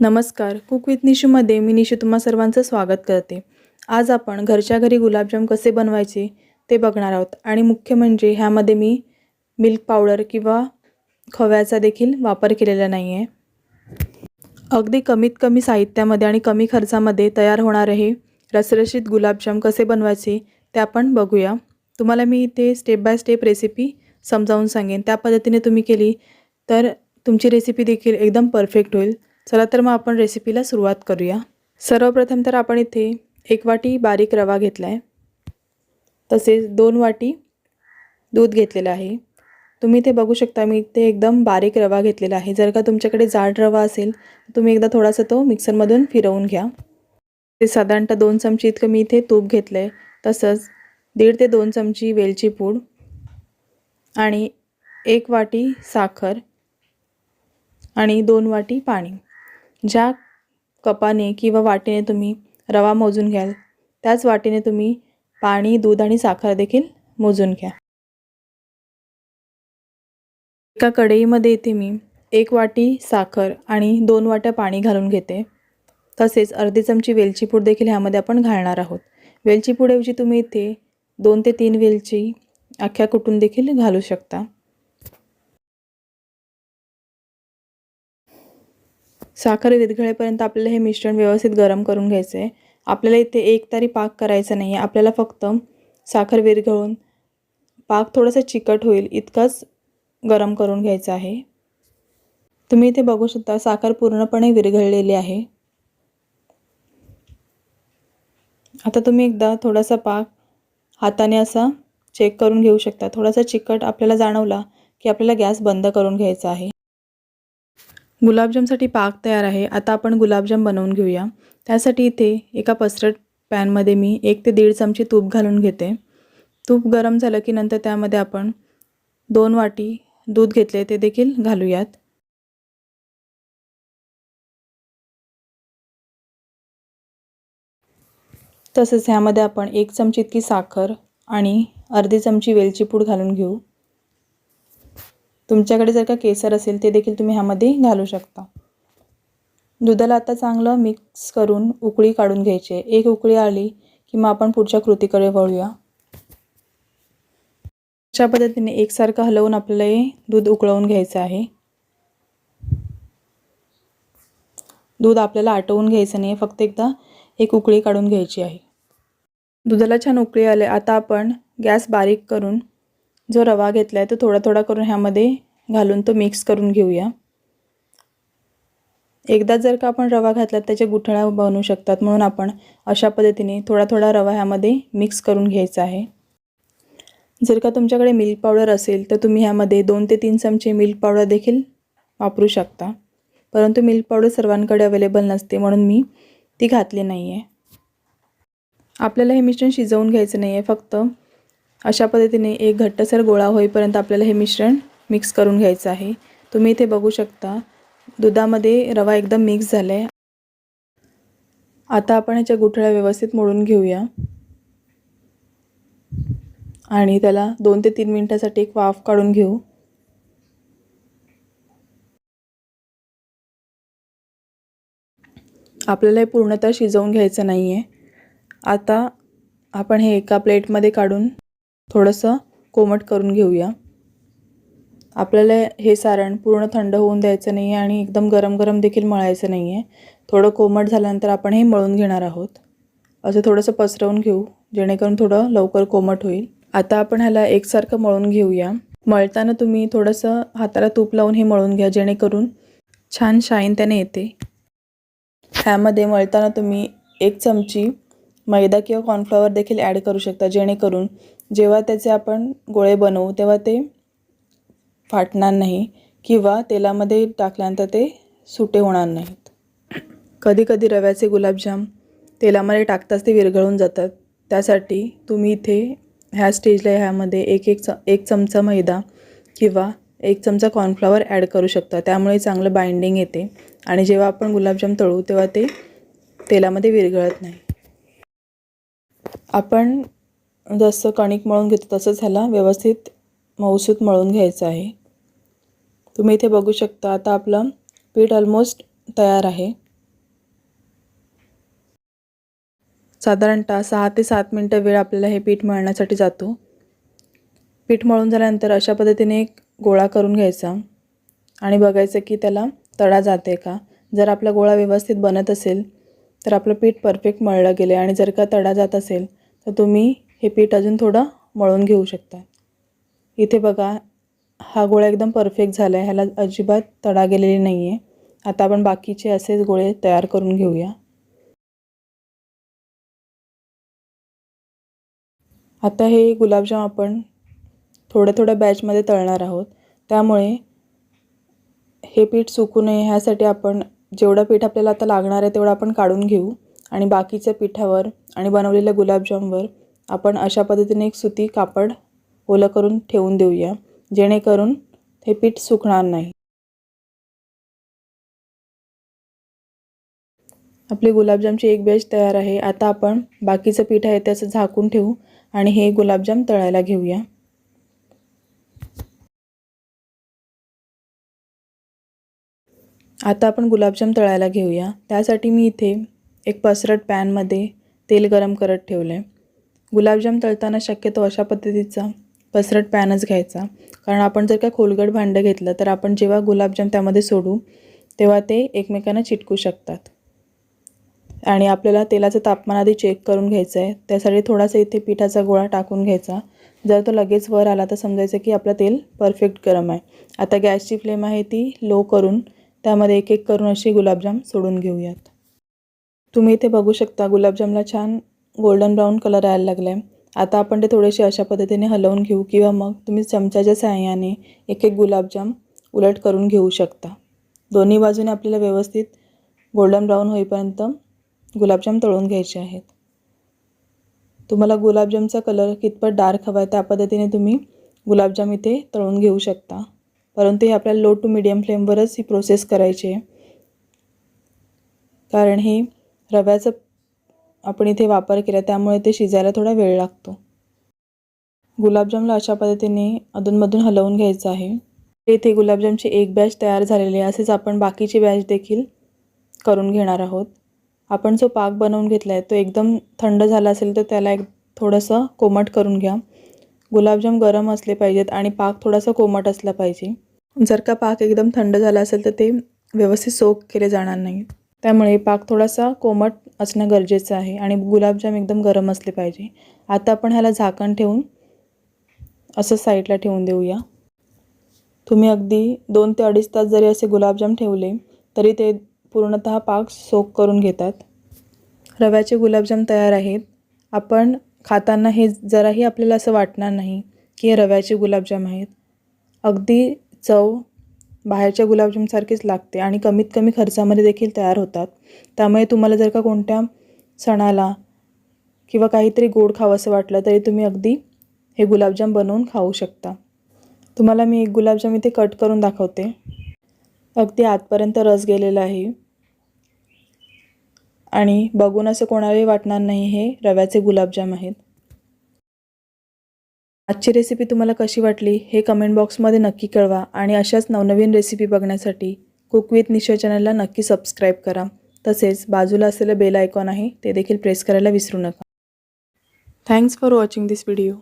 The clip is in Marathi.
नमस्कार. कुक विथ निशूमध्ये मी निशू तुम्हा सर्वांचं स्वागत करते. आज आपण घरच्या घरी गुलाबजाम कसे बनवायचे ते बघणार आहोत आणि मुख्य म्हणजे ह्यामध्ये मी मिल्क पावडर किंवा खव्याचा देखील वापर केलेला नाही आहे अगदी कमीत कमी साहित्यामध्ये आणि कमी खर्चामध्ये तयार होणारे हे रसरशीत गुलाबजाम कसे बनवायचे ते आपण बघूया. तुम्हाला मी इथे स्टेप बाय स्टेप रेसिपी समजावून सांगेन. त्या पद्धतीने तुम्ही केली तर तुमची रेसिपी देखील एकदम परफेक्ट होईल. चला तर मग आपण रेसिपीला सुरुवात करूया. सर्वप्रथम तर आपण इथे एक वाटी बारीक रवा घेतला आहे तसेच दोन वाटी दूध घेतलेलं आहे. तुम्ही इथे बघू शकता मी इथे एकदम बारीक रवा घेतलेला आहे. जर का तुमच्याकडे जाड रवा असेल तर तुम्ही एकदा थोडासा तो मिक्सरमधून फिरवून घ्या. ते साधारणतः दोन चमची इतकं मी इथे तूप घेतलं आहे तसंच दीड ते दोन चमची वेलची पूड आणि एक वाटी साखर आणि दोन वाटी पाणी. ज्या कपाने किंवा वाटीने तुम्ही रवा मोजून घ्याल त्याच वाटीने तुम्ही पाणी दूध आणि साखर देखील मोजून घ्या. एका कढईमध्ये इथे मी एक वाटी साखर आणि दोन वाट्या पाणी घालून घेते. तसेच अर्धी चमची वेलची पूड देखील ह्यामध्ये आपण घालणार आहोत. वेलची पूडऐवजी तुम्ही इथे दोन ते तीन वेलची अख्ख्या कुटून देखील घालू शकता. साखर विरघळेपर्यंत आपल्याला हे मिश्रण व्यवस्थित गरम करून घ्यायचं आहे आपल्याला इथे एक तरी पाक करायचा नाही आहे आपल्याला फक्त साखर विरघळून पाक थोडंसं चिकट होईल इतकंच गरम करून घ्यायचं आहे. तुम्ही इथे बघू शकता साखर पूर्णपणे विरघळलेली आहे. आता तुम्ही एकदा थोडासा पाक हाताने असा चेक करून घेऊ शकता. थोडासा चिकट आपल्याला जाणवला की आपल्याला गॅस बंद करून घ्यायचा आहे. गुलाबजामसाठी पाक तयार आहे. आता आपण गुलाबजाम बनवून घेऊया. त्यासाठी इथे एका पसरट पॅनमध्ये मी एक ते दीड चमची तूप घालून घेते. तूप गरम झालं की नंतर त्यामध्ये आपण दोन वाटी दूध घेतले ते देखील घालूयात. तसंच ह्यामध्ये आपण एक चमची इतकी साखर आणि अर्धी चमची वेलची पूड घालून घेऊ. तुमच्याकडे जर का केसर असेल ते देखील तुम्ही ह्यामध्ये घालू शकता. दुधाला आता चांगलं मिक्स करून उकळी काढून घ्यायची आहे. एक उकळी आली की मग आपण पुढच्या कृतीकडे वळूया. अशा पद्धतीने एकसारखं हलवून आपल्याला हे दूध उकळवून घ्यायचं आहे. दूध आपल्याला आटवून घ्यायचं नाही आहे. फक्त एकदा एक उकळी काढून घ्यायची आहे. दुधाला छान उकळी आले. आता आपण गॅस बारीक करून जो रवा घेतला आहे तो थोडा थोडा करून ह्यामध्ये घालून तो मिक्स करून घेऊया. एकदा जर का आपण रवा घातला त्याच्या गुठळ्या बनवू शकतात. म्हणून आपण अशा पद्धतीने थोडा थोडा रवा ह्यामध्ये मिक्स करून घ्यायचा आहे. जर का तुमच्याकडे मिल्क पावडर असेल तर तुम्ही ह्यामध्ये दोन ते तीन चमचे मिल्क पावडर देखील वापरू शकता. परंतु मिल्क पावडर सर्वांकडे अवेलेबल नसते म्हणून मी ती घातली नाही आहे आपल्याला हे मिश्रण शिजवून घ्यायचं नाही आहे फक्त अशा पद्धतीने एक घट्टसर गोळा होईपर्यंत आपल्याला हे मिश्रण मिक्स करून घ्यायचं आहे. तुम्ही इथे बघू शकता दुधामध्ये रवा एकदम मिक्स झाला आहे आता आपण ह्याच्या गुठळ्या व्यवस्थित मोडून घेऊया. आणि त्याला दोन ते तीन मिनटासाठी एक वाफ काढून घेऊ. आपल्याला हे पूर्णतः शिजवून घ्यायचं नाही आहे आता आपण हे एका प्लेटमध्ये काढून थोडंसं कोमट करून घेऊया. आपल्याला हे सारण पूर्ण थंड होऊन द्यायचं नाही आहे आणि एकदम गरम गरम देखील मळायचं नाही आहे थोडं कोमट झाल्यानंतर आपण हे मळून घेणार आहोत. असं थोडंसं पसरवून घेऊ जेणेकरून थोडं लवकर कोमट होईल. आता आपण ह्याला एकसारखं मळून घेऊया. मळताना तुम्ही थोडंसं हाताला तूप लावून हे मळून घ्या जेणेकरून छान शाईन त्याने येते. ह्यामध्ये मळताना तुम्ही एक चमची मैदा किंवा कॉर्नफ्लॉवर देखील ॲड करू शकता जेणेकरून जेव्हा त्याचे आपण गोळे बनवू तेव्हा ते फाटणार नाही किंवा तेलामध्ये टाकल्यानंतर ते सुटे होणार नाहीत. कधीकधी रव्याचे गुलाबजाम तेलामध्ये टाकताच ते विरघळून जातात. त्यासाठी तुम्ही इथे ह्या स्टेजला ह्यामध्ये एक एक च एक चमचा मैदा किंवा एक चमचा कॉर्नफ्लॉवर ॲड करू शकता. त्यामुळे चांगलं बाइंडिंग येते आणि जेव्हा आपण गुलाबजाम तळू तेव्हा ते तेलामध्ये विरघळत नाही. आपण जसं कणिक मळून घेतो तसंच ह्याला व्यवस्थित मऊसूत मळून घ्यायचं आहे. तुम्ही इथे बघू शकता आता आपलं पीठ ऑलमोस्ट तयार आहे. साधारणतः सहा ते सात मिनटं वेळ आपल्याला हे पीठ मळण्यासाठी जातो. पीठ मळून झाल्यानंतर अशा पद्धतीने एक गोळा करून घ्यायचा. आणि बघायचं की त्याला तडा जाते का? जर आपला गोळा व्यवस्थित बनत असेल तर आपलं पीठ परफेक्ट मळलं गेलं आणि जर का तडा जात असेल तर तुम्ही हे पीठ अजून थोडं मळून घेऊ शकता. इथे बघा हा गोळा एकदम परफेक्ट झाला आहे ह्याला अजिबात तडा गेलेली नाही आहे आता आपण बाकीचे असेच गोळे तयार करून घेऊया. आता हे गुलाबजाम आपण थोड्या थोड्या बॅचमध्ये तळणार आहोत. त्यामुळे हे पीठ सुकू नये ह्यासाठी आपण जेवढं पीठ आपल्याला आता लागणार आहे तेवढं आपण काढून घेऊ. आणि बाकीच्या पिठावर आणि बनवलेल्या गुलाबजामवर आपण अशा पद्धतीने एक सुती कापड ओलं करून ठेवून देऊया जेणेकरून हे पीठ सुकणार नाही. आपली गुलाबजामची एक बॅच तयार आहे. आता आपण बाकीचं पीठ आहे त्याचं झाकून ठेवू आणि हे गुलाबजाम तळायला घेऊया. आता आपण गुलाबजाम तळायला घेऊया. त्यासाठी मी इथे एक पसरट पॅनमध्ये तेल गरम करत ठेवलं आहे गुलाबजाम तळताना शक्यतो अशा पद्धतीचा पसरट पॅनच घ्यायचा. कारण आपण जर का खोलगट भांडं घेतलं तर आपण जेव्हा गुलाबजाम त्यामध्ये सोडू तेव्हा ते एकमेकांना चिटकू शकतात. आणि आपल्याला तेलाचं तापमान आधी चेक करून घ्यायचं आहे त्यासाठी थोडासा इथे पिठाचा गोळा टाकून घ्यायचा. जर तो लगेच वर आला तर समजायचं की आपलं तेल परफेक्ट गरम आहे. आता गॅसची फ्लेम आहे ती लो करून त्यामध्ये एक एक करून अशी गुलाबजाम सोडून घेऊयात. तुम्ही इथे बघू शकता गुलाबजामला छान गोल्डन ब्राऊन कलर यायला लागला आहे आता आपण ते थोडेसे अशा पद्धतीने हलवून घेऊ किंवा मग तुम्ही चमच्याच्या साह्याने एक एक गुलाबजाम उलट करून घेऊ शकता. दोन्ही बाजूने आपल्याला व्यवस्थित गोल्डन ब्राऊन होईपर्यंत गुलाबजाम तळून घ्यायचे आहेत. तुम्हाला गुलाबजामचा कलर कितपत डार्क हवा आहे त्या पद्धतीने तुम्ही गुलाबजाम इथे तळून घेऊ शकता. परंतु हे आपल्याला लो टू मिडियम फ्लेमवरच ही प्रोसेस करायची आहे. कारण हे रव्याचं आपण इथे वापर केला त्यामुळे ते शिजायला थोडा वेळ लागतो. गुलाबजामला अशा पद्धतीने अधूनमधून हलवून घ्यायचं आहे. इथे गुलाबजामची एक बॅच तयार झालेली आहे असेच आपण बाकीची बॅच देखील करून घेणार आहोत. आपण जो पाक बनवून घेतला आहे तो एकदम थंड झाला असेल तर त्याला एक थोडंसं कोमट करून घ्या. गुलाबजाम गरम असले पाहिजेत आणि पाक थोडासा कोमट असला पाहिजे. जर का पाक एकदम थंड झाला असेल तर ते व्यवस्थित सोक केले जाणार नाही त्यामुळे पाक थोडासा कोमट असणं गरजेचं आहे आणि गुलाबजाम एकदम गरम असले पाहिजे. आता आपण ह्याला झाकण ठेवून असं साईडला ठेवून देऊया. तुम्ही अगदी दोन ते अडीच तास जरी असे गुलाबजाम ठेवले तरी ते पूर्णतः पाक सोक करून घेतात. रव्याचे गुलाबजाम तयार आहेत. आपण खाताना हे जराही आपल्याला असं वाटणार नाही की हे रव्याचे गुलाबजाम आहेत. अगदी चव बाहेरच्या गुलाबजामसारखीच लागते आणि कमीत कमी खर्चामध्ये देखील तयार होतात. त्यामुळे तुम्हाला जर का कोणत्या सणाला किंवा काहीतरी गोड खावं असं वाटलं तरी तुम्ही अगदी हे गुलाबजाम बनवून खाऊ शकता. तुम्हाला मी एक गुलाबजाम इथे कट करून दाखवते. अगदी आतपर्यंत रस गेलेला आहे. आणि बघून असं कोणालाही वाटणार नाही हे रव्याचे गुलाबजाम आहेत. आजची रेसिपी तुम्हाला कशी वाटली हे कमेंट बॉक्समध्ये नक्की कळवा आणि अशाच नवनवीन रेसिपी बघण्यासाठी कुक विथ निशा चॅनलला नक्की सबस्क्राईब करा. तसेच बाजूला असलेलं बेल आयकॉन आहे ते देखील प्रेस करायला विसरू नका. Thanks for watching this video